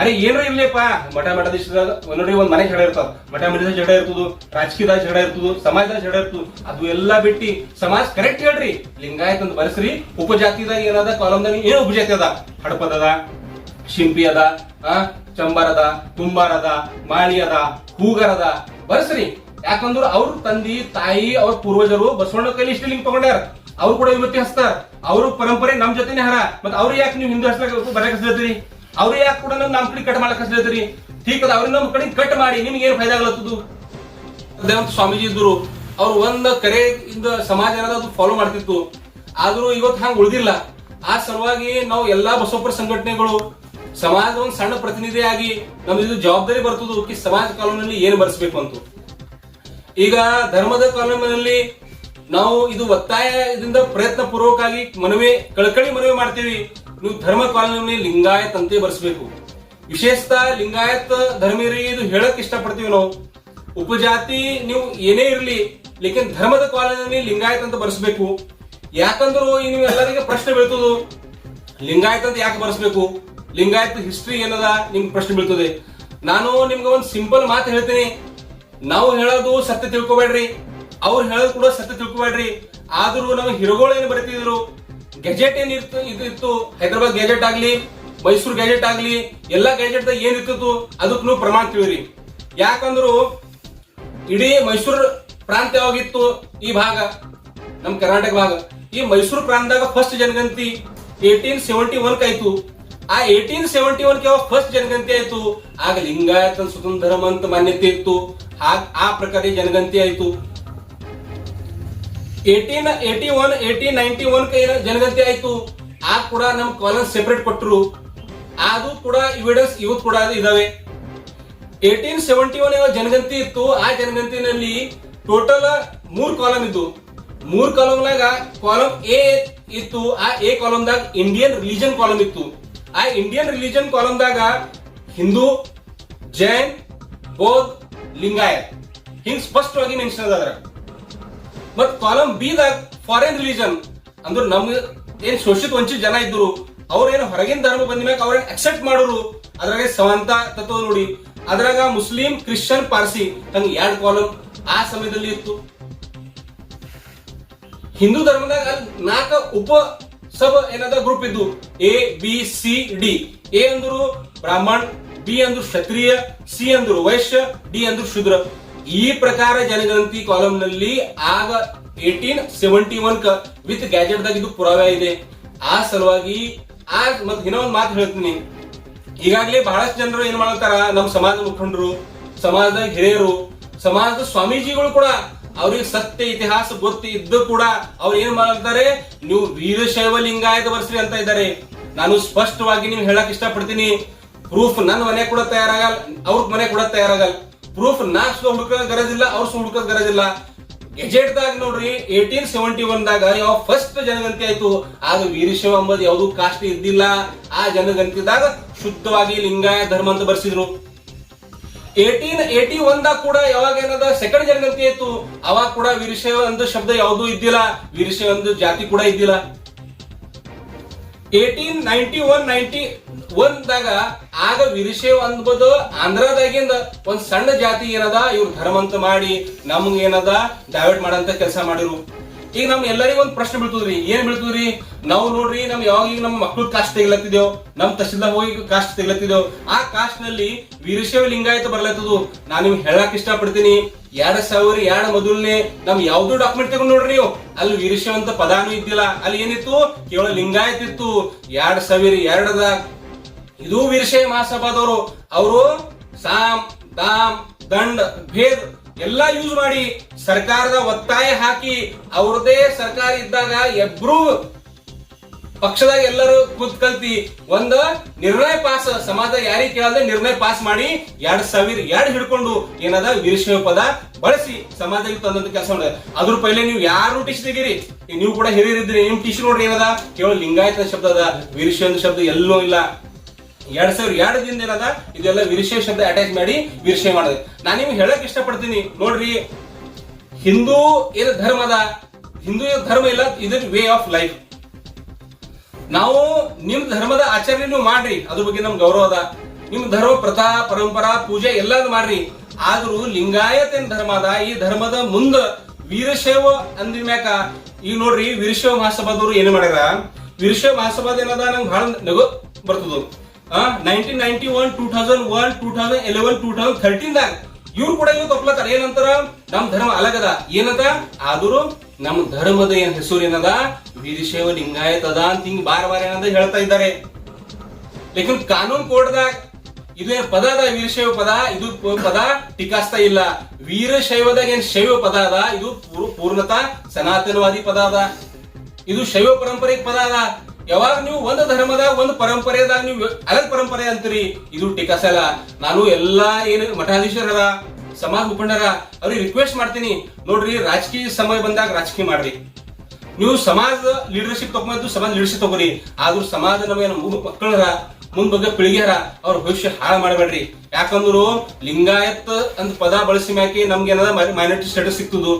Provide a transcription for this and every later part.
ಅರೆ, ಏನ್ರ ಇರ್ಲಿಪ್ಪ ಮಠ, ಮಠದ ನೋಡಿ ಒಂದ್ ಮನೆ ಜಡ ಇರ್ತದ ಮಠ, ಮಠದ ಜಡ ಇರ್ತದ ರಾಜಕೀಯದಾಗ ಜಡ ಇರ್ತದ, ಸಮಾಜದ ಜಡ ಇರ್ತದ, ಅದು ಎಲ್ಲಾ ಬಿಟ್ಟಿ ಸಮಾಜ ಕರೆಕ್ಟ್ ಹೇಳ್ರಿ. ಲಿಂಗಾಯತ್ ಅಂತ ಬರ್ಸ್ರಿ, ಉಪಜಾತಿದಾಗ ಏನದ, ಕಾಲಮ್ದಾಗ ಏನು ಉಪಜಾತಿ ಅದ? ಹಡಪದ ಅದ, ಶಿಂಪಿ ಅದ, ಆ, ಚಂಬರ್ ಅದ, ಕುಂಬಾರ ಅದ, ಮಾಳಿ ಅದ, ಹೂಗರ ಅದ. ಬರ್ಸ್ರಿ. ಯಾಕಂದ್ರ ಅವ್ರ ತಂದಿ, ತಾಯಿ, ಅವ್ರ ಪೂರ್ವಜರು ಬಸವಣ್ಣ ಕೈಲಿ ಇಷ್ಟು ಲಿಂಕ್ ತಗೊಂಡ್ಯಾರ ಅವ್ರು ಕೂಡ ವಿಮತಿ ಹಸ್ತಾರ ಅವ್ರ ಪರಂಪರೆ ನಮ್ ಜೊತೆನೆ ಹರ. ಮತ್ ಅವ್ರು ಯಾಕೆ ನೀವು ಹಿಂದೂ ಹಸ್ತಾಗ ಬರಕ್ ಹಚ್ಲತ್ರಿ ಅವ್ರು ಯಾಕೆ ಕೂಡ ನಮ್ ಕಡೆ ಕಟ್ ಮಾಡಕ್ ಹಚ್ಲತ್ರಿ ಠೀಕ್ ಅದ ಅವ್ರಿಗೆ ನಮ್ ಕಡೆ ಕಟ್ ಮಾಡಿ, ನಿಮ್ಗೆ ಏನ್ ಫೈದಾ ಆಗ್ಲತ್ತದು? ದೇವಂತ ಸ್ವಾಮೀಜಿ ಇದ್ರು. ಅವ್ರು ಒಂದ್ ಕರೆ ಇಂದ ಸಮಾಜ ಅದು ಫಾಲೋ ಮಾಡ್ತಿತ್ತು. ಆದ್ರೂ ಇವತ್ತು ಹಂಗ ಉಳಿದಿಲ್ಲ. ಆ ಸಲುವಾಗಿ ನಾವು ಎಲ್ಲಾ ಬಸವಪರ ಸಂಘಟನೆಗಳು ಸಮಾಜದ ಒಂದು ಸಣ್ಣ ಪ್ರತಿನಿಧಿಯಾಗಿ ನಮ್ದು ಜವಾಬ್ದಾರಿ ಬರ್ತದ. ಸಮಾಜ ಕಾನೂನಲ್ಲಿ ಏನು ಬರ್ಸ್ಬೇಕು ಅಂತ. ಈಗ ಧರ್ಮದ ಕಾನೂನಿನಲ್ಲಿ ನಾವು ಇದು ಒತ್ತಾಯದಿಂದ ಪ್ರಯತ್ನ ಪೂರ್ವಕವಾಗಿ ಮನವಿ, ಕಳಕಳಿ ಮನವಿ ಮಾಡ್ತೀವಿ. ನೀವು ಧರ್ಮ ಕಾನೂನಿನಲ್ಲಿ ಲಿಂಗಾಯತ್ ಅಂತೇ ಬರ್ಸ್ಬೇಕು. ವಿಶೇಷತಃ ಲಿಂಗಾಯತ್ ಧರ್ಮೀರಿ ಇದು ಹೇಳಕ್ ಇಷ್ಟಪಡ್ತೀವಿ ನಾವು. ಉಪಜಾತಿ ನೀವು ಏನೇ ಇರಲಿ, ಲೇಕಿನ್ ಧರ್ಮದ ಕಾಲದಲ್ಲಿ ಲಿಂಗಾಯತ್ ಅಂತ ಬರ್ಸ್ಬೇಕು. ಯಾಕಂದ್ರು ಈ ನೀವು ಎಲ್ಲರಿಗೆ ಪ್ರಶ್ನೆ ಬೀಳ್ತದು. ಲಿಂಗಾಯತ್ ಅಂತ ಯಾಕೆ ಬರ್ಸ್ಬೇಕು? ಲಿಂಗಾಯತ್ ಹಿಸ್ಟ್ರಿ ಏನದ? ನಿಮ್ಗೆ ಪ್ರಶ್ನೆ ಬೀಳ್ತದೆ. ನಾನು ನಿಮ್ಗೆ ಒಂದು ಸಿಂಪಲ್ ಮಾತು ಹೇಳ್ತೀನಿ. ನಾವು ಹೇಳೋದು ಸತ್ಯ ತಿಳ್ಕೊಬೇಡ್ರಿ. ಅವ್ರು ಹೇಳೋದು ಕೂಡ ಸತ್ಯ ತಿಳ್ಕೊಬೇಡ್ರಿ. ಆದ್ರೂ ನಮ್ಗೆ ಹಿರೋಗಳು ಏನು ಬರೀತಿದ್ರು. ಗೆಜೆಟ್ ಏನ್ ಇತ್ತು ಇದು ಹೈದರಾಬಾದ್ ಗ್ಯಾಜೆಟ್ ಆಗ್ಲಿ, ಮೈಸೂರು ಗ್ಯಾಜೆಟ್ ಆಗ್ಲಿ, ಎಲ್ಲಾ ಏನ್ ಇರ್ತಿತ್ತು? ಅದಕ್ಕೆ ಪ್ರಮಾಣ ತಿಳಿರಿ. ಯಾಕಂದ್ರು ಇಡೀ ಮೈಸೂರು ಪ್ರಾಂತ ಯಾವಾಗಿತ್ತು? ಈ ಭಾಗ, ನಮ್ ಕರ್ನಾಟಕ ಭಾಗ. ಈ ಮೈಸೂರು ಪ್ರಾಂತದಾಗ ಫಸ್ಟ್ ಜನಗಂತಿ ಏಟೀನ್ ಸೆವೆಂಟಿ ಒನ್ ಕಾಯ್ತು ಆ ಏಟೀನ್ ಸೆವೆಂಟಿ ಒನ್ ಯಾವಾಗ ಫಸ್ಟ್ ಜನಗಂತಿ ಆಯ್ತು? ಆಗ ಲಿಂಗಾಯತ ಸ್ವತಂತ್ರ ಧರ್ಮ ಅಂತ ಮಾನ್ಯತೆ ಇತ್ತು. ಆ ಪ್ರಕಾರ ಜನಗಂತಿ ಆಯ್ತು. Eighteen eighty one eighteen ninety one ಜನಗಣತಿ ಆಯ್ತು? ಆ ಕೂಡ ನಮ್ ಕಾಲೇಜ್ ಸೆಪರೇಟ್ ಕೊಟ್ಟರು ಅದು ಕೂಡ ಇವಿಡೆನ್ಸ್ ಇವತ್ತು ಕೂಡ ಇದಾವೆ. ಏಟೀನ್ ಸೆವೆಂಟಿ ಒನ್ ಜನಗಣತಿ ಇತ್ತು. ಆ ಜನಗಣತಿನಲ್ಲಿ ಟೋಟಲ್ ಮೂರ್ ಕಾಲಮ್ ಇದ್ದು. ಮೂರ್ ಕಾಲಮ್ನಾಗ ಕಾಲಮ್ ಎ ಇತ್ತು. ಆ ಎ ಕಾಲಮ್ದಾಗ ಇಂಡಿಯನ್ ರಿಲಿಜನ್ ಕಾಲಮ್ ಇತ್ತು. ಆ ಇಂಡಿಯನ್ ರಿಲಿಜನ್ ಕಾಲಮ್ದಾಗ ಹಿಂದೂ, ಜೈನ್, ಬೌದ್ಧ, ಲಿಂಗಾಯತ್. ಹಿಂಗ್ ಸ್ಪಷ್ಟವಾಗಿ ಮೆನ್ಷನ್ ಅದ ಅದ್ರಾಗ ಮತ್ ಕಾಲಮ್ ಬಿ ದಾಗ ಫಾರಿನ್ ರಿಲಿಜನ್ ಅಂದ್ರ ನಮ್ ಏನ್ ಶೋಷಿತ ವಂಚಿತ ಜನ ಇದ್ರು ಅವ್ರೇನು ಹೊರಗಿನ ಧರ್ಮ ಬಂದ ಮ್ಯಾಗ ಅಕ್ಸೆಪ್ಟ್ ಮಾಡೋರು. ಅದ್ರಾಗ ಸಮಾನತ ತತ್ವ ನೋಡಿ. ಅದ್ರಾಗ ಮುಸ್ಲಿಂ, ಕ್ರಿಶ್ಚಿಯನ್, ಪಾರ್ಸಿ ಹಂಗ ಎರಡ್ ಕಾಲಮ್ ಆ ಸಮಯದಲ್ಲಿ ಇತ್ತು. ಹಿಂದೂ ಧರ್ಮದಾಗ ನಾಲ್ಕ ಉಪ ಸಬ್ ಏನದ ಗ್ರೂಪ್ ಇದ್ದು A B C D A ಅಂದ್ರು ಬ್ರಾಹ್ಮಣ್ ಬಿ ಅಂದ್ರು ಕ್ಷತ್ರಿಯ ಸಿ ಅಂದ್ರು ವೈಶ್ಯ ಡಿ ಅಂದ್ರು ಶೂದ್ರ. ಈ ಪ್ರಕಾರ ಜನಗಣತಿ ಕಾಲಮ್ನಲ್ಲಿ ಆಗ eighteen seventy one with gazette ದಾಗ ಇದು ಪುರಾವೆ ಇದೆ ಆ ಸಲುವಾಗಿ ಆ ಮತ್ ಇನ್ನೊಂದು ಮಾತು ಹೇಳ್ತೀನಿ. ಈಗಾಗಲೇ ಬಹಳಷ್ಟು ಜನರು ಏನ್ ಮಾಡ್ತಾರ ನಮ್ಮ ಸಮಾಜ ಮುಖಂಡರು, ಸಮಾಜದ ಹಿರಿಯರು, ಸಮಾಜದ ಸ್ವಾಮೀಜಿಗಳು ಕೂಡ ಅವ್ರಿಗೆ ಸತ್ಯ, ಇತಿಹಾಸ ಗೊತ್ತಿ ಇದ್ದು ಕೂಡ ಅವ್ರು ಏನ್ ಮಾಡ್ತಾರೆ, ನೀವು ವೀರಶೈವ ಲಿಂಗಾಯತ ಬರ್ಸ್ರಿ ಅಂತ ಇದ್ದಾರೆ ನಾನು ಸ್ಪಷ್ಟವಾಗಿ ನೀವು ಹೇಳಕ್ ಇಷ್ಟಪಡ್ತೀನಿ. ಪ್ರೂಫ್ ನನ್ನ ಮನೆ ಕೂಡ ತಯಾರಾಗಲ್ಲ ಅವ್ರ ಮನೆ ಕೂಡ ತಯಾರಾಗಲ್ಲ ಪ್ರೂಫ್ ನಾ ಸುಳ್ಳು ಹುಡುಕ ಗರಜಿಲ್ಲ, ಅವ್ರ ಸುಳ್ಳು ಹುಡುಕೋದ್ ಗರಜಿಲ್ಲ. ಗೆಜೆಟ್ ದಾಗ ನೋಡ್ರಿ ಏಟೀನ್ ಸೆವೆಂಟಿ ಒನ್ ದಾಗ ಯಾವ ಫಸ್ಟ್ ಜನಗಣತಿ ಆಯ್ತು. ಆಗ ವೀರಶೈವ ಅಂಬದ್ ಯಾವ್ದು ಕಾಸ್ಟ್ ಇದ್ದಿಲ್ಲ. ಆ ಜನಗಣತಿದಾಗ ಶುದ್ಧವಾಗಿ ಲಿಂಗಾಯ ಧರ್ಮ ಅಂತ ಬರ್ಸಿದ್ರು. ಏಟೀನ್ ಏಟಿ ಒನ್ ದಾಗ ಕೂಡ ಯಾವಾಗ ಏನದ ಸೆಕೆಂಡ್ ಜನಗಣತಿ ಆಯ್ತು. ಅವಾಗ ಕೂಡ ವೀರಶೈವ ಅಂದ ಶಬ್ದ ಯಾವ್ದು ಇದ್ದಿಲ್ಲ. ವೀರಶೈವ ಅಂದ ಜಾತಿ ಕೂಡ ಇದ್ದಿಲ್ಲ. Eighteen ninety one ninety one ದಾಗ ಆಗ ವಿರಿಷೆ ಅನ್ಬೋದು ಆಂಧ್ರದಾಗಿಂದ ಒಂದ್ ಸಣ್ಣ ಜಾತಿ ಏನದ, ಇವ್ರು ಧರ್ಮಂತ ಮಾಡಿ ನಮ್ಗೆ ಏನದ ಡೈವರ್ಟ್ ಮಾಡಂತ ಕೆಲಸ ಮಾಡಿರು. ಈಗ ನಮ್ ಎಲ್ಲರಿಗೂ ಒಂದ್ ಪ್ರಶ್ನೆ ಬೀಳ್ತದ್ರಿ, ಏನ್ ಬೀಳ್ತದ್ರಿ? ನಾವು ನೋಡ್ರಿ, ನಮ್ ಯಾವಾಗ ಈಗ ನಮ್ ಮಕ್ಳು ಕಾಸ್ಟ್ ತೆಗ್ಲತ್ತಿದೇವ್ ನಮ್ ತಹಶೀಲ್ದಾರ್ ಹೋಗಿ ಕಾಸ್ಟ್ ತೆಗ್ಲತ್ತಿದೇವ್ ಆ ಕಾಸ್ಟ್ನಲ್ಲಿ ವೀರಶೈವ ಲಿಂಗಾಯತ ಬರ್ಲತ್ತದು. ನಾನು ನಿಮ್ಗೆ ಹೇಳಕ್ ಇಷ್ಟಪಡ್ತೀನಿ, ಎರಡ್ ಸಾವಿರ ಎರಡ್ ಮೊದಲನೇ ನಮ್ ಯಾವ್ದು ಡಾಕ್ಯುಮೆಂಟ್ ತಗೊಂಡ್ ನೋಡ್ರಿ ನೀವು. ಅಲ್ಲಿ ವೀರಶೈವ ಅಂತ ಪದಾನು ಇದ್ದಿಲ್ಲ, ಅಲ್ಲಿ ಏನಿತ್ತು? ಕೇವಲ ಲಿಂಗಾಯತ ಇತ್ತು. ಎರಡ್ ಸಾವಿರ ಎರಡದಾಗ ಇದು ವೀರಶೈವ ಮಹಾಸಭಾದವರು, ಅವರು ಸಾಮ್, ದಾಮ್, ದಂಡ್, ಭೇದ್ ಎಲ್ಲಾ ಯೂಸ್ ಮಾಡಿ ಸರ್ಕಾರದ ಒತ್ತಾಯ ಹಾಕಿ ಅವ್ರದೇ ಸರ್ಕಾರ ಇದ್ದಾಗ ಎಬ್ರು ಪಕ್ಷದಾಗ ಎಲ್ಲರೂ ಕೂತ್ ಕಲ್ತಿ ಒಂದ ನಿರ್ಣಯ ಪಾಸ್ ಸಮಾಜ ಯಾರಿಗೆ ಕೇಳದೆ ನಿರ್ಣಯ ಪಾಸ್ ಮಾಡಿ ಎರಡ್ ಸಾವಿರ ಎರಡ್ ಹಿಡ್ಕೊಂಡು ಏನದ ವೀರಶೈವ ಪದ ಬಳಸಿ ಸಮಾಜಕ್ಕೆ ತಂದಂತ ಕೆಲಸ ಮಾಡಿದೆ. ಅದ್ರ ಪೈಲೆ ನೀವು ಯಾರು ಟಿಶ್ ತೆಗೀರಿ? ನೀವು ಕೂಡ ಹಿರಿಯರಿದ್ರಿ ನಿಮ್ ಟಿಶ್ ನೋಡ್ರಿ ಏನದ? ಕೇವಲ ಲಿಂಗಾಯತ ಶಬ್ದ ಅದ ವೀರಶೈವ ಶಬ್ದ ಎಲ್ಲೂ ಇಲ್ಲ. ಎರಡ್ ಸಾವಿರ ಎರಡದಿಂದ ಏನದ ಇದೆಲ್ಲ ಶಬ್ದ ಅಟ್ಯಾಚ್ ಮಾಡಿ ವೀರಶೈವ ಮಾಡಿದೆ. ನಾನು ನಿಮ್ಗೆ ಹೇಳಕ್ ಇಷ್ಟಪಡ್ತೀನಿ, ನೋಡ್ರಿ, ಹಿಂದೂ ಇದು ಧರ್ಮದ, ಹಿಂದೂ ಧರ್ಮ ಇಲ್ಲ, ಇದು ವೇ ಆಫ್ ಲೈಫ್ ನಾವು ನಿಮ್ ಧರ್ಮದ ಆಚರಣೆ ನೀವು ಮಾಡ್ರಿ, ಅದ್ರ ಬಗ್ಗೆ ನಮ್ ಗೌರವ ಅದ. ನಿಮ್ ಧರ್ಮ ಪ್ರಥಾ, ಪರಂಪರಾ, ಪೂಜೆ ಎಲ್ಲಾನು ಮಾಡ್ರಿ. ಆದ್ರೂ ಲಿಂಗಾಯತ್ ಏನ್ ಧರ್ಮ ಅದ, ಈ ಧರ್ಮದ ಮುಂದ ವೀರಶೈವ ಅಂದಿನ ಮ್ಯಾಕ. ಈಗ ನೋಡ್ರಿ ವೀರಶೈವ ಮಹಾಸಭಾದವ್ರು ಏನ್ ಮಾಡ್ಯಾರ ವೀರಶೈವ ಮಹಾಸಭಾದ ಏನದ? ನಂಗೆ ಬಹಳ ನಗು ಬರ್ತದ. Nineteen ninety one two one two thousand eleven two ಇವ್ರು ಕೂಡ ಇವ್ರು ಒಪ್ಲತ್ತಾರ ಏನಂತಾರ? ನಮ್ ಧರ್ಮ ಅಲಗದ. ಏನದ ಆದ್ರೂ ನಮ್ ಧರ್ಮದ ಏನ್ ಹೆಸರು ಏನದ? ವೀರಶೈವ ಲಿಂಗಾಯತ್ ಅದ ಅಂತ ಹಿಂಗ್ ಬಾರ್ ಬಾರ್ ಏನಂತ ಹೇಳ್ತಾ ಇದ್ದಾರೆ. ಲೇಕಿನ್ ಕಾನೂನ್ ಕೋರ್ಟ್ದಾಗ ಇದು ಪದ ಅದ, ವೀರಶೈವ ಪದ. ಇದು ಪದ ಟೀಕಾಸ್ತಾ ಇಲ್ಲ. ವೀರಶೈವದಾಗ ಏನ್ ಶೈವ ಪದ ಅದ? ಇದು ಪೂರ್ಣತಃ ಸನಾತನವಾದಿ ಪದ ಅದ. ಇದು ಶೈವ ಪರಂಪರೆಗೆ ಪದ ಅದ. ಯಾವಾಗ ನೀವು ಒಂದು ಧರ್ಮದ, ಒಂದು ಪರಂಪರೆದಾಗ ನೀವು ಅಲಗ್ ಪರಂಪರೆ ಅಂತೀರಿ, ಇದು ಟಿಕಸಲ್ಲ ನಾನು ಎಲ್ಲಾ ಏನು ಮಠಾಧೀಶರ ಸಮಾಜ ಮುಖಂಡರ, ಅವ್ರಿಗೆ ರಿಕ್ವೆಸ್ಟ್ ಮಾಡ್ತೀನಿ. ನೋಡ್ರಿ, ರಾಜಕೀಯ ಸಮಯ ಬಂದಾಗ ರಾಜಕೀಯ ಮಾಡ್ರಿ. ನೀವು ಸಮಾಜ ಲೀಡರ್ಶಿಪ್ ತಗೊಂಡು ಸಮಾಜ ಲೀಡರ್ಶಿಪ್ ತಗೋರಿ ಆದ್ರೂ ಸಮಾಜ ನಮ್ಗೇನು ಮಕ್ಕಳರ ಮುಂದ್ ಬಗ್ಗೆ ಪೀಳಿಗೆರ ಅವ್ರ ಭವಿಷ್ಯ ಹಾಳು ಮಾಡಬೇಡ್ರಿ. ಯಾಕಂದ್ರು ಲಿಂಗಾಯತ್ ಅಂತ ಪದ ಬಳಸಿ ಮ್ಯಾಕಿ ನಮ್ಗೆ ಏನದ ಮೈನಾರಿಟಿ ಸ್ಟೇಟಸ್ ಸಿಕ್ತದು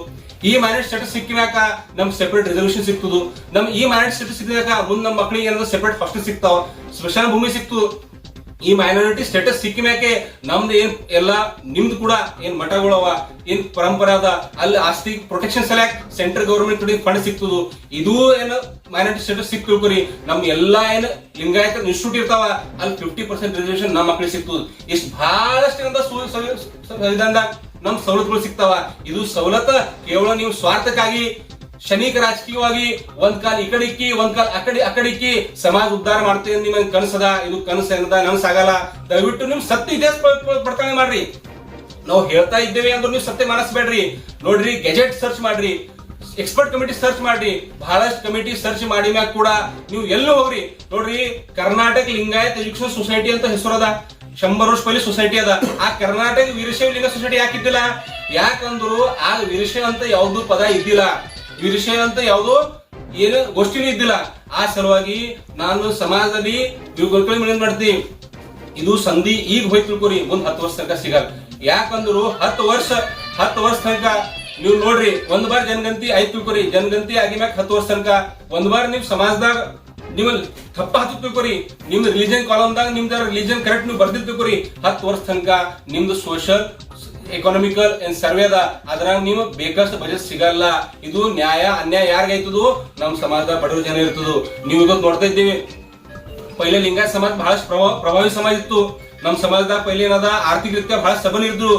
ಈ ಮೈನಾರಿಟಿ ಸ್ಟೇಟಸ್ ಸಿಕ್ಕಿದಾಗ ನಮ್ ಸೆಪರೇಟ್ ರಿಸರ್ವೇಶನ್ ಸಿಕ್ತದು ನಮ್ ಈ ಮೈನಾರಿಟಿ ಸ್ಟೇಟಸ್ ಸಿಕ್ಕಿದಾಗ ಮುಂದೆ ನಮ್ಮ ಮಕ್ಕಳಿಗೆ ಏನಾದ್ರು ಸೆಪರೇಟ್ ಫಸ್ಟ್ ಸಿಗ್ತಾವ. ಸ್ಪೆಷಲ್ ಭೂಮಿ ಸಿಕ್ತು ಈ ಮೈನಾರಿಟಿ ಸ್ಟೇಟಸ್ ಸಿಕ್ಕಿ ಮ್ಯಾಕೆ ನಮ್ದು ಏನ್ ಎಲ್ಲ ನಿಮ್ದು ಕೂಡ ಏನ್ ಮಠಗಳವ ಏನ್ ಪರಂಪರೆ ಅದ, ಅಲ್ಲಿ ಆಸ್ತಿ ಪ್ರೊಟೆಕ್ಷನ್ ಸಲಕ್ ಸೆಂಟ್ರಲ್ ಗೌರ್ಮೆಂಟ್ ಕಡೆ ಫಂಡ್ ಸಿಕ್ತದು ಇದು ಏನು ಮೈನಾರಿಟಿ ಸ್ಟೇಟಸ್ ಸಿಕ್ ತಿಳ್ಕೊರಿ, ನಮ್ ಎಲ್ಲಾ ಏನ್ ಲಿಂಗಾಯತ ಇನ್ಸ್ಟಿಟ್ಯೂಟ್ ಇರ್ತಾವ, ಅಲ್ಲಿ ಫಿಫ್ಟಿ ಪರ್ಸೆಂಟ್ ರಿಸರ್ವೇಶನ್ ನಮ್ಮ ಮಕ್ಳಿಗೆ ಸಿಕ್ತದ ಇಷ್ಟು ಬಹಳಷ್ಟು ಅಂತ ಸು- ಸವಿ- ಸಂವಿಧಾನದಾಗ ನಮ್ ಸವಲತ್ಗಳು ಸಿಗ್ತಾವ. ಇದು ಸವಲತ್ತ ಕೇವಲ ನೀವು ಸ್ವಾರ್ಥಕ್ಕಾಗಿ, ಶನಿಕ ರಾಜಕೀಯವಾಗಿ ಒಂದ್ ಕಾಲ್ ಈ ಕಡೆ ಇಕ್ಕಿ, ಒಂದ್ ಕಾಲ್ ಅಕಡಿ ಅಕಡಿಕ್ಕಿ ಸಮಾಜ ಉದ್ಧಾರ ಮಾಡ್ತೀವಿ ನಿಮ್ಮ ಕನಸದ, ಇದು ಕನಸು ಏನದ? ನನ್ಸಾಗಲ್ಲ ದಯವಿಟ್ಟು ನಿಮ್ ಸತ್ಯ ಇತಿಹಾಸ ಪ- ಮಾಡ್ರಿ. ನಾವು ಹೇಳ್ತಾ ಇದ್ದೇವೆ ಅಂದ್ರೆ ನೀವು ಸತ್ಯ ಮನಸ್ಬೇಡ್ರಿ. ನೋಡ್ರಿ, ಗೆಜೆಟ್ ಸರ್ಚ್ ಮಾಡ್ರಿ. ಎಕ್ಸ್ಪರ್ಟ್ ಕಮಿಟಿ ಸರ್ಚ್ ಮಾಡ್ರಿ. ಬಹಳಷ್ಟು ಕಮಿಟಿ ಸರ್ಚ್ ಮಾಡಿ ಮ್ಯಾಗ ಕೂಡ ನೀವು ಎಲ್ಲೂ ಹೋಗ್ರಿ. ನೋಡ್ರಿ, ಕರ್ನಾಟಕ ಲಿಂಗಾಯತ್ ಎಜುಕೇಶನ್ ಸೊಸೈಟಿ ಅಂತ ಹೆಸರದ ಶಂಬರ್ ವರ್ಷ ಪೈಲಿ ಸೊಸೈಟಿ ಅದ. ಆ ಕರ್ನಾಟಕ ವೀರಶೈವ ಲಿಂಗ ಸೊಸೈಟಿ ಯಾಕಿದ್ದಿಲ್ಲ? ಯಾಕಂದ್ರು ಆ ವೀರಶೈವ ಅಂತ ಯಾವ್ದು ಪದ ಇದ್ದಿಲ್ಲ. ವೀರಶೈವ ಅಂತ ಯಾವ್ದು ಏನು ಗೋಷ್ಠಿನೂ ಇದ್ದಿಲ್ಲ. ಆ ಸಲುವಾಗಿ ನಾನು ಸಮಾಜದಲ್ಲಿ ಇವುಗಳ ಮಿಲನ್ ಮಾಡ್ತೀನಿ. ಇದು ಸಂಧಿ ಈಗ ಹೋಯ್ತು ತಿಳ್ಕೊರಿ ಒಂದ್ ಹತ್ತು ವರ್ಷ ತನಕ ಸಿಗಲ್ಲ. ಯಾಕಂದ್ರು ಹತ್ತು ವರ್ಷ ಹತ್ತು ವರ್ಷ ತನಕ ನೀವು ನೋಡ್ರಿ, ಒಂದ್ ಬಾರ್ ಜನಗಂತಿ ಆಯ್ತು ತಿಳ್ಕೊರಿ. ಜನಗಂತಿ ಆಗಿ ಮ್ಯಾಕ್ ಹತ್ತು ವರ್ಷ ತನಕ. ಒಂದ್ ಬಾರ್ ನಿಮ್ ಸಮಾಜದಾಗ ನಿಮ್ಮಲ್ಲಿ ತಪ್ಪ ಹತ್ತು ನಿಮ್ದು ನಿಮ್ ರಿಲಿಜನ್ ಕಾಲಮ್ದಾಗ ನಿಮ್ದ ರಿಲಿಜನ್ ಕರೆಕ್ಟ್ ನೀವು ಬರ್ದಿಲ್ ಹತ್ತು ವರ್ಷ ತನಕ ನಿಮ್ದು ಸೋಷಲ್ ಎಕನಾಮಿಕಲ್ ಅಂಡ್ ಸರ್ವೆ ಅದ. ಅದ್ರಾಗ ನೀವು ಬೇಕಷ್ಟು ಬಜೆಟ್ ಸಿಗಲ್ಲ. ಇದು ನ್ಯಾಯ, ಅನ್ಯಾಯ ಯಾರಿಗೈತದ ನಮ್ಮ ಸಮಾಜದ ಬಡವರು ಜನ ಇರ್ತದ. ನೀವು ಇವತ್ತು ನೋಡ್ತಾ ಇದ್ದೀವಿ. ಪೈಲೆ ಲಿಂಗಾಯತ್ ಸಮಾಜ ಬಹಳಷ್ಟು ಪ್ರಭಾವ, ಪ್ರಭಾವಿ ಸಮಾಜ ಇತ್ತು. ನಮ್ಮ ಸಮಾಜದಾಗ ಪೈಲೆ ಏನದ? ಆರ್ಥಿಕ ರೀತಿಯ ಬಹಳ ಸಬಲ ಇದ್ರು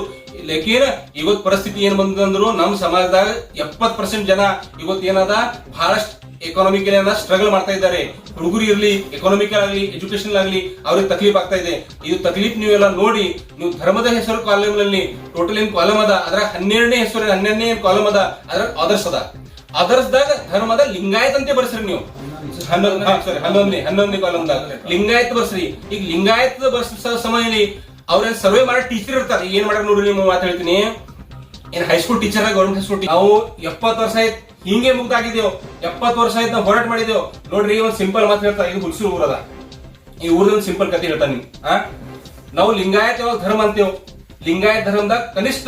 ಲೇಕಿನ್ ಇವತ್ತು ಪರಿಸ್ಥಿತಿ ಏನ್ ಬಂದ್ರು ನಮ್ಮ ಸಮಾಜದಾಗ ಎಪ್ಪತ್ ಪರ್ಸೆಂಟ್ ಜನ ಇವತ್ತು ಏನದ? ಬಹಳಷ್ಟು ಎಕಾನಮಿಕಲ್ ಅನ್ನ ಸ್ಟ್ರಗಲ್ ಮಾಡ್ತಾ ಇದ್ದಾರೆ. ಹುಡುಗರು ಇರ್ಲಿ ಎಕಾನಮಿಕಲ್ ಆಗಲಿ ಎಜುಕೇಶನ್ ಆಗಲಿ ಅವ್ರಿಗೆ ತಕ್ಲೀಫ್ ಆಗ್ತಾ ಇದೆ. ಇದು ತಕ್ಲೀಫ್ ನೀವೆಲ್ಲ ನೋಡಿ, ನೀವು ಧರ್ಮದ ಹೆಸರು ಕಾಲಮ್ನಲ್ಲಿ ಟೋಟಲ್ ಏನ್ ಕಾಲಮ್ ಅದ, ಅದ್ರ ಹನ್ನೆರಡನೇ ಹೆಸರು ಹನ್ನೆರಡನೇ ಕಾಲಮ್ ಅದ, ಅದ್ರ ಅದರ್ಸ್ ಅದ. ಅದರ್ಸ್ದಾಗ ಧರ್ಮದ ಲಿಂಗಾಯತ್ ಅಂತ ಬರ್ಸ್ರಿ ನೀವು. ಹನ್ನೊಂದ್ ಸಾರಿ ಹನ್ನೊಂದನೇ ಹನ್ನೊಂದನೇ ಕಾಲಮ್ದಾಗ ಲಿಂಗಾಯತ್ ಬರ್ಸ್ರಿ. ಈಗ ಲಿಂಗಾಯತ್ ಬರ್ಸ ಸಮಯದಲ್ಲಿ ಅವ್ರೇನ್ ಸರ್ವೆ ಮಾಡೋ ಟೀಚರ್ ಇರ್ತಾರೆ. ಏನ್ ಮಾಡ್ಯಾರ ನೋಡ್ರಿ ನಿಮ್ಮ ಮಾತಾಡ್ತೀನಿ ಏನ್ ಹೈಸ್ಕೂಲ್ ಟೀಚರ್ ಗೌರ್ಮೆಂಟ್ ಹೈಸ್ಕೂಲ್ ನಾವು ಎಪ್ಪತ್ತು ವರ್ಷ ಆಯ್ತು ಹಿಂಗೆ ಮುಗ್ದಾಗಿದ್ದೇವು ಎಪ್ಪತ್ತು ವರ್ಷ ಆಯ್ತು ಹೋರಾಟ ಮಾಡಿದ್ದೇವ್ ನೋಡ್ರಿ ಒಂದ್ ಸಿಂಪಲ್ ಮಾತು ಹೇಳ್ತಾರೆ ಇದು ಹುಲ್ಸೂರು ಊರದ. ಈ ಊರದೊಂದು ಸಿಂಪಲ್ ಕತೆ ಹೇಳ್ತಾನೆ ನಿಮ್ಗೆ, ಆ? ನಾವು ಲಿಂಗಾಯತ್ ಯಾವಾಗ ಧರ್ಮ ಅಂತೇವ್ ಲಿಂಗಾಯತ್ ಧರ್ಮದಾಗ ಕನಿಷ್ಠ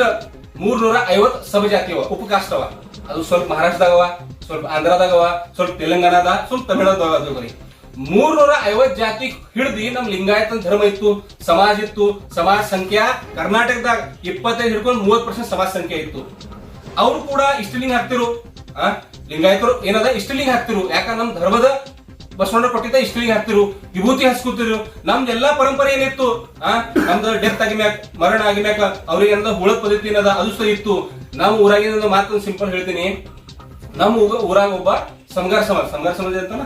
ಮೂರ್ನೂರ ಐವತ್ ಸಬ ಜಾತಿ ಅವ ಅದು ಸ್ವಲ್ಪ ಮಹಾರಾಷ್ಟ್ರದಾಗವ, ಸ್ವಲ್ಪ ಆಂಧ್ರದಾಗವ, ಸ್ವಲ್ಪ ತೆಲಂಗಾಣದ, ಸ್ವಲ್ಪ ಅದಾವ್ರಿ ಮೂರ್ನೂರ ಐವತ್ ಜಾತಿ ಹಿಡ್ದಿ ನಮ್ ಲಿಂಗಾಯತ ಧರ್ಮ ಇತ್ತು, ಸಮಾಜ ಇತ್ತು, ಸಮಾಜ ಸಂಖ್ಯಾ, ಕರ್ನಾಟಕದಾಗ ಇಪ್ಪತ್ತೈದು ಹಿಡ್ಕೊಂಡು ಮೂವತ್ ಪರ್ಸೆಂಟ್ ಸಮಾಜ ಸಂಖ್ಯೆ ಇತ್ತು. ಅವ್ರು ಕೂಡ ಇಷ್ಟಲಿಂಗ್ ಹಾಕ್ತಿರು ಲಿಂಗಾಯತರು ಏನದ? ಇಷ್ಟಲಿಂಗ್ ಹಾಕ್ತಿರು. ಯಾಕ? ನಮ್ ಧರ್ಮದ ಬಸವಣ್ಣ ಕೊಟ್ಟಿದ್ದ ಇಷ್ಟಲಿಂಗ್ ಹಾಕ್ತಿರು. ವಿಭೂತಿ ಹಸ್ಕೋತಿರು ನಮ್ದು ಎಲ್ಲಾ ಪರಂಪರೆ ಏನಿತ್ತು? ಆ? ನಮ್ದು ಡೆತ್ ಆಗಿ ಮ್ಯಾಕ್ ಮರಣ ಆಗಿ ಮ್ಯಾಕ ಅವ್ರಿಗೆ ಏನದ? ಹುಳ ಪದ್ಧತಿ ಏನದ? ಅದು ಸಹ ಇತ್ತು. ನಾವು ಊರಾಗಿನ ಮಾತ್ರ ಸಿಂಪಲ್ ಹೇಳ್ತೀನಿ. ನಮ್ಮ ಊರಾಗ ಒಬ್ಬ ಸಂಘಾರ ಸಮಾಜ ಸಂಘಾರ ಸಮಾಜ ಅಂತಲ್ಲ?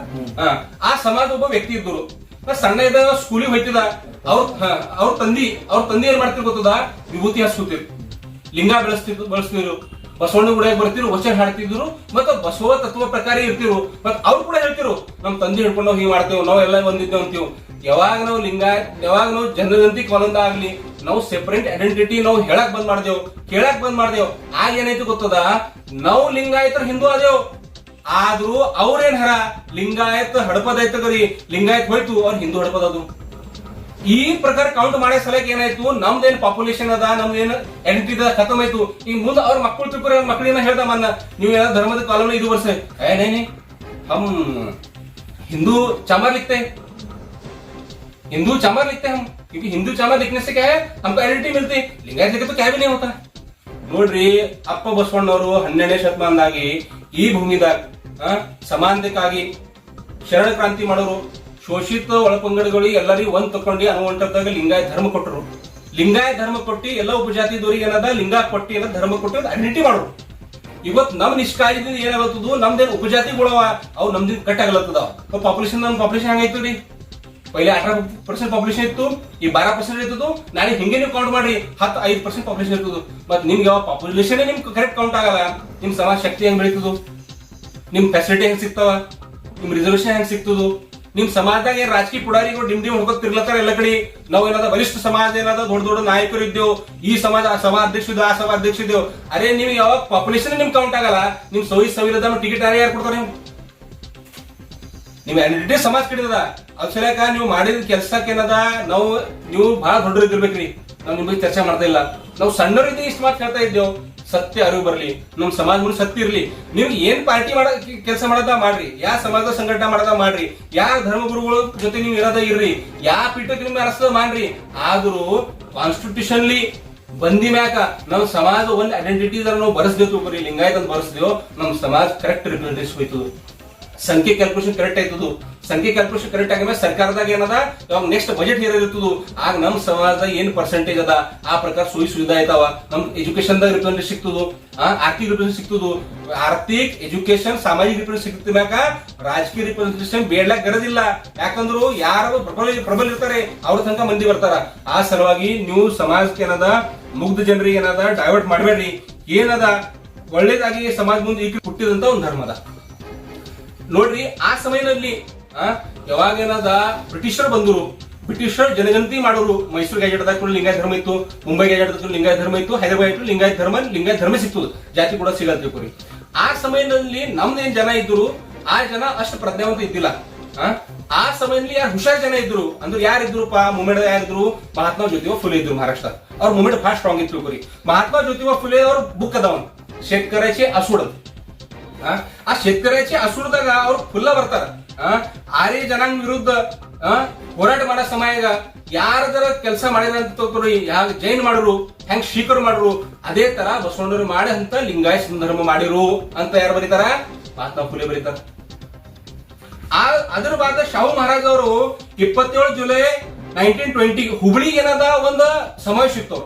ಆ, ಸಮಾಜ ಒಬ್ಬ ವ್ಯಕ್ತಿ ಇದ್ರು ಸಣ್ಣ ಇದ್ದಾಗ ಸ್ಕೂಲಿಗೆ ಹೋಯ್ತಿದ ಅವ್ರ ಅವ್ರ ತಂದಿ ಅವ್ರ ತಂದಿ ಏನ್ ಮಾಡ್ತಿರ್ ಗೊತ್ತದ? ವಿಭೂತಿ ಹಸ್ಕೊತಿರು ಲಿಂಗ ಬೆಳೆಸ್ತಿದ್ರು ಬಳಸ್ತಿದ್ರು. ಬಸವಣ್ಣ ಗುಡಿಯಾಗ ಬರ್ತಿರು? ವಚನ ಹಾಡ್ತಿದ್ರು. ಮತ್ತ ಬಸವ ತತ್ವ ಪ್ರಕಾರ ಇರ್ತಿರು. ಮತ್ತೆ ಅವ್ರು ಕೂಡ ಹೇಳ್ತಿರು, ನಮ್ ತಂದೆ ಹಿಡ್ಕೊಂಡು ನಾವು ಹಿಂಗ್ ಮಾಡ್ತೇವೆ, ನಾವ್ ಎಲ್ಲ ಬಂದಿದ್ದೇವೆ ಅಂತೀವಿ. ಯಾವಾಗ ನಾವು ಲಿಂಗ, ಯಾವಾಗ ನಾವು ಜನದಂತಿ ಕೊಲಂದ ಆಗ್ಲಿ, ನಾವು ಸೆಪರೇಟ್ ಐಡೆಂಟಿಟಿ ನಾವು ಹೇಳಕ್ ಬಂದ್ ಮಾಡ್ದೇವ್, ಕೇಳಕ್ ಬಂದ್ ಮಾಡ್ದೇವು. ಆಗ ಏನೈತಿ ಗೊತ್ತದ? ನಾವು ಲಿಂಗಾಯತರ ಹಿಂದೂ ಆದೇವ್. ಆದ್ರೂ ಅವ್ರೇನ್ ಹರ? ಲಿಂಗಾಯತ್ ಹಡಪದೈತ ಕರಿ. ಲಿಂಗಾಯತ್ ಹೋಯ್ತು, ಅವ್ರ ಹಿಂದೂ ಹಡಪದದು. ಈ ಪ್ರಕಾರ ಕೌಂಟ್ ಮಾಡೋ ಸಲಕ್ಕೆ ಏನಾಯ್ತು ನಮ್ದೇನ್ ಪಾಪ್ಯುಲೇಷನ್ ಅದ ನಮ್ದೇನ್ ಐಡೆಂಟಿಟಿ ಅದ ಖತಮ್ ಆಯ್ತು ಈಗ ಮುಂದೆ ಅವ್ರ ಮಕ್ಕಳು ತಿಳ್ಕೊರಿ ಅವ್ರ ಮಕ್ಕಳಿನ ಹೇಳ್ದ ಮನ್ನ ನೀವು ಏನೋ ಧರ್ಮದ ಕಾಲೋನಿ ಇದು ವರ್ಷ ಏ नहीं नहीं हम हिंदू चामर लिखते हैं हिंदू चामर लिखते हैं हम क्योंकि हिंदू चामा दिखने से क्या है हमको आइडेंटिटी मिलती लिंगायत लिखे तो क्या भी नहीं होता ನೋಡ್ರಿ ಅಪ್ಪ ಬಸವಣ್ಣವರು ಹನ್ನೆರಡನೇ ಶತಮಾನದಾಗಿ ಈ ಭೂಮಿದಾಗ ಆ, ಸಮಾನತೆಗಾಗಿ ಶರಣ ಕ್ರಾಂತಿ ಮಾಡೋರು ಶೋಷಿತ ಒಳಪಂಗಡಗಳು ಎಲ್ಲರಿಗೂ ಒಂದ್ ತಕೊಂಡು ಅನ್ನುವಂಥದ್ದಾಗ ಲಿಂಗಾಯತ ಧರ್ಮ ಕೊಟ್ಟರು. ಲಿಂಗಾಯತ ಧರ್ಮ ಕೊಟ್ಟು ಎಲ್ಲ ಉಪಜಾತಿದವರಿಗೆ ಏನದ? ಲಿಂಗ ಕೊಟ್ಟಿ ಏನಾದ? ಧರ್ಮ ಕೊಟ್ಟು ಐಡೆಂಟಿ ಮಾಡ್ರು ಇವತ್ತು ನಮ್ ನಿಷ್ಕಾಯದಿಂದ ಏನಾಗತ್ತದು ನಮ್ದೇನು ಉಪಜಾತಿಗಳವ? ಅವು ನಮ್ದಿನ ಕಟ್ ಆಗ್ಲತ್ತದ ಪಾಪ್ಯುಲೇಷನ್ ನಮ್ ಪಾಪ್ಯುಲೇಷನ್ ಹಂಗಾಯ್ತು ರೀ ಪೈಲೆ ಅಠರ ಪರ್ಸೆಂಟ್ ಪಾಪ್ಯುಲೇಷನ್ ಇತ್ತು, ಈ ಬಾರ ಪರ್ಸೆಂಟ್ ಇರ್ತದ. ನಾಳೆ ಹಿಂಗೆ ನೀವು ಕೌಂಟ್ ಮಾಡಿ ಹತ್ತು ಐದು ಪರ್ಸೆಂಟ್ ಪಾಪ್ಯುಲೇಷನ್ ಇರ್ತದ. ಮತ್ತೆ ನಿಮ್ಗೆ ಯಾವ ಪಾಪ್ಯುಲೇಷನ್ ನಿಮ್ಗೆ ಕರೆಕ್ಟ್ ಕೌಂಟ್ ಆಗಲ್ಲ. ನಿಮ್ ಸಮಾಜ ಶಕ್ತಿ ಹೆಂಗ್ ಬೆಳೀತದ? ನಿಮ್ ಫೆಸಿಲಿಟಿ ಹೆಂಗ್ ಸಿಕ್ತವ ನಿಮ್ ರಿಸರ್ವೇಶನ್ ಹೆಂಗ್ ಸಿಗ್ತದೋ? ನಿಮ್ ಸಮಾಜದಾಗ ಏನ್ ರಾಜಕೀಯ ಪುಡಾರಿಗಳು ಡಿಮ್ ಡಿಮ್ ತಿರ್ಲತ್ತಾರ ಎಲ್ಲ ಕಡೆ? ನಾವ್ ಏನಾದ ಬಲಿಷ್ಠ ಸಮಾಜ ಏನಾದ ದೊಡ್ಡ ದೊಡ್ಡ ನಾಯಕರು ಇದ್ದೇವು ಈ ಸಮಾಜ ಆ ಸಭಾ ಅಧ್ಯಕ್ಷ ಇದ್ದೇವು, ಆ ಸಭಾ ಅಧ್ಯಕ್ಷ ಇದ್ದೇವು. ಅರೆ ನೀವು ಯಾವಾಗ ಪಾಪ್ಯುಲೇಷನ್ ನಿಮ್ ಕೌಂಟ್ ಆಗಲ್ಲ ನಿಮ್ ಸವಿ ಸವಿರದ ಟಿಕೆಟ್ ಯಾರು ಯಾರು ಕೊಡ್ತಾರೆ ನೀವು? ನಿಮ್ ಐಡೆಂಟಿಟಿ ಸಮಾಜ ಕಡಿದದ ಅದ್ ಸಲಕ ನೀವು ಮಾಡಿದ ಕೆಲ್ಸಕ್ಕೆ ಏನದ ನಾವು ನೀವು ಬಹಳ ದೊಡ್ಡರಿದ್ದಿರ್ಬೇಕ್ರಿ. ನಾವು ನಿಮಗೆ ಚರ್ಚೆ ಮಾಡ್ತಾ ಇಲ್ಲ. ನಾವು ಸಣ್ಣವರಿಂದ ಇಷ್ಟು ಮಾತು ಹೇಳ್ತಾ ಇದ್ದೇವು. ಸತ್ಯ ಅರಿವು ಬರಲಿ ನಮ್ಮ ಸಮಾಜ ಮುಂದೆ ಸತ್ಯ ಇರ್ಲಿ. ನೀವು ಏನ್ ಪಾರ್ಟಿ ಮಾಡ, ಕೆಲಸ ಮಾಡದ ಮಾಡ್ರಿ. ಯಾ ಸಮಾಜ ಸಂಘಟನೆ ಮಾಡದ ಮಾಡ್ರಿ. ಯಾ ಧರ್ಮಗುರುಗಳ ಜೊತೆ ನೀವು ಇರೋದ ಇರ್ರಿ. ಯಾ ಪೀಠಕ್ಕೆ ನಿಮ್ಗೆ ಅರಸದ ಮಾಡ್ರಿ. ಆದ್ರೂ ಕಾನ್ಸ್ಟಿಟ್ಯೂಷನ್ಲಿ ಬಂದಿ ಮ್ಯಾಕ ನಮ್ಮ ಸಮಾಜ ಒಂದ್ ಐಡೆಂಟಿಟಿ ನಾವು ಬರೆಸ್ದೇವು ಬರೀ ಲಿಂಗಾಯತ್ ಅಂತ ಬರೆಸ್ದೇವು. ನಮ್ಮ ಸಮಾಜ ಕರೆಕ್ಟ್ ರಿಪ್ರೆಸೆಂಟೇಷನ್ ಹೋಯ್ತದ. ಸಂಖ್ಯೆ ಕ್ಯಾಲ್ಕುಲೇಷನ್ ಕರೆಕ್ಟ್ ಆಯ್ತದು. ಸಂಖ್ಯೆ ಕ್ಯಾಲ್ಕುಲೇಷನ್ ಕರೆಕ್ಟ್ ಆಗಿ ಸರ್ಕಾರದಾಗ ಏನದ? ಇವಾಗ ನೆಕ್ಸ್ಟ್ ಬಜೆಟ್ ಏನಿರ್ತದ ಆಗ ನಮ್ ಸಮಾಜದ ಏನ್ ಪರ್ಸೆಂಟೇಜ್ ಅದ? ಆ ಪ್ರಕಾರ ಸುವಿ ಸುವಿಧಾ ಆಯ್ತಾವ. ನಮ್ ಎಜುಕೇಶನ್ ದಾಗ ರಿಪ್ರೆಸೆಂಟ್ ಸಿಗ್ತದ ಆರ್ಥಿಕ ರಿಪ್ರೆಸೆಂಟ್ ಸಿಗ್ತದ. ಆರ್ಥಿಕ ಎಜುಕೇಶನ್ ಸಾಮಾಜಿಕ ರಿಪ್ರೆಸೆಂಟ್ ಸಿಗ್ತ ಮ್ಯಾಕ. ರಾಜಕೀಯ ರಿಪ್ರೆಸೆಂಟೇಷನ್ ಬೇಡ್ಲಾಕ್ ಗರದಿಲ್ಲ ಯಾಕಂದ್ರು ಯಾರು ಪ್ರಬಲ ಪ್ರಬಲ ಇರ್ತಾರೆ. ಅವ್ರ ತನಕ ಮಂದಿ ಬರ್ತಾರ. ಆ ಸಲುವಾಗಿ ನೀವು ಸಮಾಜಕ್ಕೆ ಏನದ? ಮುಗ್ಧ ಜನರಿಗೆ ಏನದ? ಡೈವರ್ಟ್ ಮಾಡಬೇಡ್ರಿ. ಏನದ? ಒಳ್ಳೇದಾಗಿ ಸಮಾಜ ಮುಂದೆ ಈಗ ಹುಟ್ಟಿದಂತ ಒಂದು ಧರ್ಮದ. ನೋಡ್ರಿ, ಆ ಸಮಯದಲ್ಲಿ ಯಾವಾಗ ಏನದ? ಬ್ರಿಟಿಷರು ಬಂದರು. ಬ್ರಿಟಿಷರು ಜನಗಂತಿ ಮಾಡೋರು. ಮೈಸೂರು ಗ್ಯಾಜೆಟ್ದಾಗ ಕೂಡ ಲಿಂಗಾಯತ ಧರ್ಮ ಇತ್ತು. ಮುಂಬೈ ಗ್ಯಾಜೆಟ್ ಲಿಂಗಾಯತ ಧರ್ಮ ಇತ್ತು. ಹೈದರಾಬಾದ್ ಲಿಂಗಾಯತ ಧರ್ಮ ಲಿಂಗಾಯತ ಧರ್ಮ ಸಿಕ್ತು. ಜಾತಿ ಕೂಡ ಸಿಗಲ್ ತಿಳ್ಕೊರಿ ಆ ಸಮಯದಲ್ಲಿ ನಮ್ದೇನ್ ಜನ ಇದ್ರು ಆ ಜನ ಅಷ್ಟು ಪ್ರಜ್ಞಾವಂತ ಇದ್ದಿಲ್ಲ. ಆ? ಸಮಯದಲ್ಲಿ ಯಾರು ಹುಷಾರ್ ಜನ ಇದ್ರು ಅಂದ್ರೆ ಯಾರಿದ್ರು ಪಾ ಮುಮೆಡ್ ಯಾರಿದ್ರು ಮಹಾತ್ಮಾ ಜ್ಯೋತಿಬಾ ಫುಲೆ ಇದ್ರು ಮಹಾರಾಷ್ಟ್ರ. ಅವ್ರ ಮುಮೆಡ್ ಭಾಳ ಸ್ಟ್ರಾಂಗ್ ಇತ್ತು ತಿಳ್ಕೊರಿ ಮಹಾತ್ಮಾ ಜ್ಯೋತಿಬಾ ಫುಲೆ ಅವ್ರ ಬುಕ್ ಅದಾವ. ಶೇಖರಾಚಿ ಅಸೂಡ್ ಆ? ಶೇತಕರಾಚೆ ಅಸೂಡ್ದಾಗ ಅವ್ರು ಫುಲ್ಲ ಬರ್ತಾರ. ಆರ್ಯ ಜನಾಂಗ ವಿರುದ್ಧ ಹೋರಾಟ ಮಾಡೋ ಸಮಯ ಯಾರದರ ಕೆಲಸ ಮಾಡಿದ್ರ ಅಂತ ಯಾವ ಜೈನ್ ಮಾಡ್ರು ಹೆಂಗ್ ಶೀಕರ್ ಮಾಡ್ರು ಅದೇ ತರ ಬಸವಣ್ಣರು ಮಾಡಿ ಅಂತ ಲಿಂಗಾಯತ ಧರ್ಮ ಮಾಡಿರು ಅಂತ ಯಾರು ಬರೀತಾರ? ಮಹಾತ್ಮ ಫುಲೆ ಬರೀತಾರ. ಆ, ಅದ್ರ ಬಾದ ಶಾಹು ಮಹಾರಾಜ್ ಅವರು ಇಪ್ಪತ್ತೇಳು ಜುಲೈ ನೈನ್ಟೀನ್ ಟ್ವೆಂಟಿ ಹುಬ್ಳಿಗೆ ಏನದ ಒಂದು ಸಮಾವೇಶ ಇತ್ತು.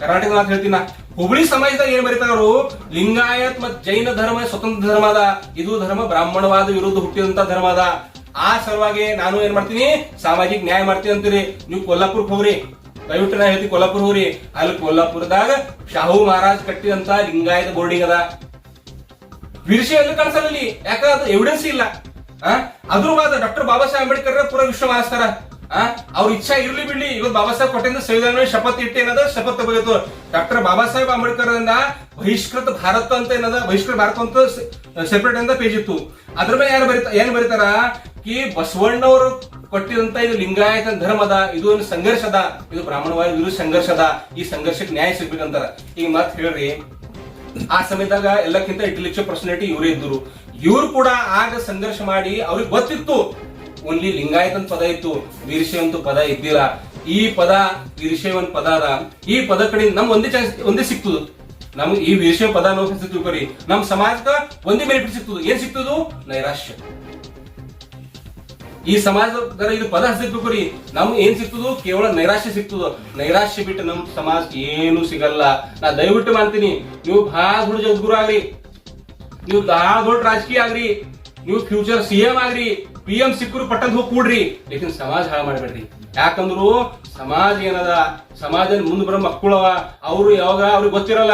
ಕರ್ನಾಟಕ ಹೇಳ್ತೀನ ಹುಬ್ಳಿ ಸಮಾಜದಾಗ ಏನ್ ಬರೀತಾರು ಲಿಂಗಾಯತ್ ಮತ್ ಜೈನ ಧರ್ಮ ಸ್ವತಂತ್ರ ಧರ್ಮ ಅದ. ಇದು ಧರ್ಮ ಬ್ರಾಹ್ಮಣವಾದ ವಿರುದ್ಧ ಹುಟ್ಟಿದಂತ ಧರ್ಮ ಅದ. ಆ ಸಲುವಾಗಿ ನಾನು ಏನ್ ಮಾಡ್ತೀನಿ? ಸಾಮಾಜಿಕ ನ್ಯಾಯ ಮಾಡ್ತೀನಿ ಅಂತೀರಿ. ನೀವು ಕೊಲ್ಲಾಪುರ ಹೋಗ್ರಿ. ದಯವಿಟ್ಟು ನಾ ಹೇಳ್ತೀನಿ ಕೊಲ್ಲಾಪುರ ಹೋಗ್ರಿ. ಅಲ್ಲಿ ಕೊಲ್ಲಾಪುರದಾಗ ಶಾಹು ಮಹಾರಾಜ್ ಕಟ್ಟಿದಂತ ಲಿಂಗಾಯತ ಬೋರ್ಡಿಂಗ್ ಅದ. ವಿಷಯ ಎಲ್ಲ ಕಾಣಿಸಲ್ಲ ಯಾಕಂದ್ರೆ ಅದು ಎವಿಡೆನ್ಸ್ ಇಲ್ಲ? ಅದ್ರ ಡಾಕ್ಟರ್ ಬಾಬಾ ಸಾಹೇಬ್ ಅಂಬೇಡ್ಕರ್ ಪೂರ ವಿಶ್ವ ಮಾಸ್ತಾರ ಅವ್ರ ಇಚ್ಛಾ ಇರ್ಲಿ ಬಿಡ್ಲಿ. ಇವತ್ತು ಬಾಬಾ ಸಾಹೇಬ್ ಕೊಟ್ಟಿಂದ ಸಂವಿಧಾನ ಶಪಥ ಇಟ್ಟು ಏನದ? ಶಪಥ ತಗೋಬೇಕು. ಡಾಕ್ಟರ್ ಬಾಬಾ ಸಾಹೇಬ್ ಅಂಬೇಡ್ಕರ್ ಇಂದ ಬಹಿಷ್ಕೃತ ಭಾರತ ಅಂತ ಏನದ? ಬಹಿಷ್ಕೃತ ಭಾರತ ಅಂತ ಸೆಪರೇಟ್ ಅಂತ ಪೇಜ್ ಇತ್ತು. ಅದ್ರ ಮೇಲೆ ಯಾರು ಬರೀತಾ ಏನ್ ಬರೀತಾರ? ಕಿ ಬಸವಣ್ಣವರು ಕೊಟ್ಟಿದಂತ ಇದು ಲಿಂಗಾಯತ ಧರ್ಮದ ಇದು ಒಂದು ಸಂಘರ್ಷ ಅದ. ಇದು ಬ್ರಾಹ್ಮಣವಾದ ವಿರುದ್ಧ ಸಂಘರ್ಷ ಅದ. ಈ ಸಂಘರ್ಷಕ್ಕೆ ನ್ಯಾಯ ಸಿಗ್ಬೇಕಂತಾರ ಈಗ ಮತ್ ಹೇಳ್ರಿ. ಆ ಸಮಯದಾಗ ಎಲ್ಲಕ್ಕಿಂತ ಇಂಟೆಲೆಕ್ಚುವಲ್ ಪರ್ಸನಾಲಿಟಿ ಇವರೇ ಇದ್ದರು. ಇವ್ರು ಕೂಡ ಆಗ ಸಂಘರ್ಷ ಮಾಡಿ ಅವ್ರಿಗೆ ಗೊತ್ತಿತ್ತು. ಓನ್ಲಿ ಲಿಂಗಾಯತ ಪದ ಇತ್ತು ವೀರಶೈವ ಅಂತ ಪದ ಇದ್ದಿಲ್ಲ ಈ ಪದ ವೀರಶೈವ ಅಂತ ಪದ ಅದ ಈ ಪದ ಕಡೆ ನಮ್ ಒಂದೇ ಚಾನ್ಸ್ ಒಂದೇ ಸಿಕ್ತದ. ನಮ್ಗೆ ಈ ವೀರಶೈವ ಪದ ಅನ್ನೋ ತಿಳ್ಕೊರಿ ನಮ್ ಸಮಾಜದ ಒಂದೇ ಬೆನಿಫಿಟ್ ಸಿಗ್ತದ ಏನ್ ಸಿಗ್ತದು ನೈರಾಶ್ಯ. ಈ ಸಮಾಜದ ಇದು ಪದ ಹಸಿದ್ಬೇಕ್ರಿ ನಮ್ ಏನ್ ಸಿಗ್ತದೋ ಕೇವಲ ನೈರಾಶ್ಯ ಸಿಗ್ತದ ನೈರಾಶ್ಯ ಬಿಟ್ಟು ನಮ್ ಸಮಾಜ ಏನು ಸಿಗಲ್ಲ. ನಾ ದಯವಿಟ್ಟು ಮಾಡ್ತೀನಿ. ನೀವು ಬಹಳ ದೊಡ್ಡ ಜಗದ್ಗುರು ಆಗ್ರಿ. ನೀವು ಬಹಳ ದೊಡ್ಡ ರಾಜಕೀಯ ಆಗ್ರಿ. ನೀವು ಫ್ಯೂಚರ್ ಸಿಎಂ ಆಗ್ರಿ. ಪಿಎಂ ಸಿಕ್ಕರು ಪಟ್ಟಂತ ಹೋಗಿ ಕೂಡ್ರಿ. ಲೇಕಿನ್ ಸಮಾಜ ಹಾಳು ಮಾಡಬೇಡ್ರಿ. ಯಾಕಂದ್ರು ಸಮಾಜ ಏನದ? ಸಮಾಜದ ಮುಂದ್ ಬರೋ ಮಕ್ಕಳವ ಅವ್ರು ಯಾವಾಗ ಅವ್ರಿಗೆ ಗೊತ್ತಿರಲ್ಲ.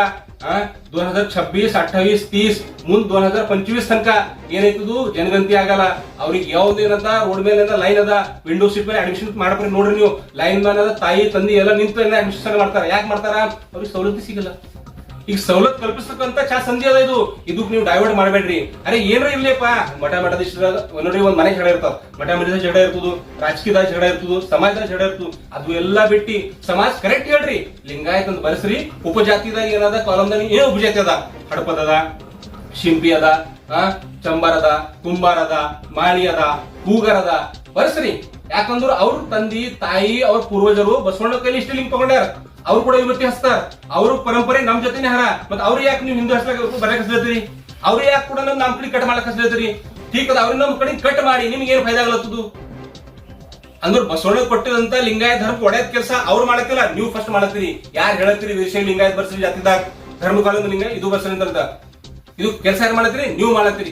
ಆ? ದೋನ್ ಹಜಾರ್ ಛಬ್ಬೀಸ್ ಅಠಾವೀಸ್ ತೀಸ್, ಮುಂದ್ ದೋನ್ ಹಜಾರ್ ಪಂಚವೀಸ್ ತನಕ ಏನಾಯ್ತದು? ಜನಗಂತಿ ಆಗಲ್ಲ. ಅವ್ರಿಗೆ ಯಾವ್ದೇನದ ರೋಡ್ ಮೇಲೆ ಲೈನ್ ಅದ? ವಿಂಡೋ ಸೀಟ್ ಮೇಲೆ ಅಡ್ಮಿಷನ್ ಮಾಡ್ಬೇಡ್ರಿ ನೋಡ್ರಿ ನೀವು. ಲೈನ್ ಮ್ಯಾನ್ ಅದ? ತಾಯಿ, ತಂದಿ ಎಲ್ಲ ನಿಂತು ಅಡ್ಮಿಷನ್ ಮಾಡ್ತಾರ? ಯಾಕೆ ಮಾಡ್ತಾರ? ಅವ್ರಿಗೆ ಸೌಲಭ್ಯ ಸಿಗಲ್ಲ. ಈಗ ಸವಲತ್ ಕಲ್ಪಿಸ್ತಕ್ಕಂತ ಚಾ ಸಂಧಿ ಅದ ಇದು. ಇದಕ್ ನೀವು ಡೈವರ್ಟ್ ಮಾಡಬೇಡ್ರಿ. ಅರೆ ಏನ್ರ ಇರ್ಲಿಪ್ಪ ಮಠ ಮಠದ ನೋಡ್ರಿ ಒಂದ್ ಮನೆ ಜಡ ಇರ್ತಾವ. ಮಠ ಮಠದ ಜಡ ಇರ್ತದು, ರಾಜಕೀಯದಾಗ ಜಡ ಇರ್ತದು, ಸಮಾಜದಾಗ ಜಡ ಇರ್ತದ, ಅದು ಎಲ್ಲಾ ಬಿಟ್ಟಿ ಸಮಾಜ ಕರೆಕ್ಟ್ ಹೇಳ್ರಿ. ಲಿಂಗಾಯತ್ ಅಂತ ಬರೆಸ್ರಿ. ಉಪಜಾತಿದಾಗ ಏನದ, ಕಾಲಮ್ದಾಗ ಏನ್ ಉಪಜಾತಿ ಅದ? ಹಡಪದ ಶಿಂಪಿ ಅದ ಚಂಬಾರದ ಕುಂಬಾರದ ಮಾಳಿ ಅದ ಕೂಗರದ ಬರೆಸ್ರಿ. ಯಾಕಂದ್ರ ಅವ್ರ ತಂದಿ, ತಾಯಿ, ಅವ್ರ ಪೂರ್ವಜರು ಬಸವಣ್ಣ ಕೈಲಿ ಇಷ್ಟು ಲಿಂಕ್ ತಗೊಂಡ್ಯಾರ. ಅವ್ರು ಕೂಡ ವಿಭೂತಿ ಹಸ್ತಾರ ಅವ್ರ ಪರಂಪರೆ ನಮ್ ಜೊತೆನೆ ಹರ. ಮತ್ ಅವ್ರು ಯಾಕೆ ನೀವು ಹಿಂದೂ ಹಸ್ತಾಗ ಬರಕ್ ಹಸ್ತೈತ್ರಿ ಅವ್ರು ಯಾಕೆ ಕೂಡ ನಮ್ ನಮ್ ಕಡೆ ಕಟ್ ಮಾಡಕ್ ಹಸ್ತೈತ್ರಿ ಠೀಕ್ ಅದ ಅವ್ರನ್ನ ನಮ್ ಕಡೆ ಕಟ್ ಮಾಡಿ ನಿಮ್ಗೆ ಏನ್ ಫೈದಾ ಆಗ್ಲತ್ತದು ಅಂದ್ರ ಬಸವಣ್ಣ ಕೊಟ್ಟಿದಂತ ಲಿಂಗಾಯತ ಧರ್ಮ ಒಡೆಯದ ಕೆಲಸ ಅವ್ರು ಮಾಡಕ್ಕಿಲ್ಲ ನೀವು ಫಸ್ಟ್ ಮಾಡತ್ತೀರಿ. ಯಾರು ಹೇಳತ್ತೀರಿ ವೀರಶೈವ ಲಿಂಗಾಯತ ಬರ್ಸ್ರಿ ಜಾತಿದಾಗ? ಧರ್ಮ ಕಾಲದ ಲಿಂಗ, ಇದು ಬರ್ಸ್ರಿ ಅಂತ ಇದು ಕೆಲಸ ಯಾರು ಮಾಡತ್ತೀರಿ? ನೀವು ಮಾಡತ್ತೀರಿ.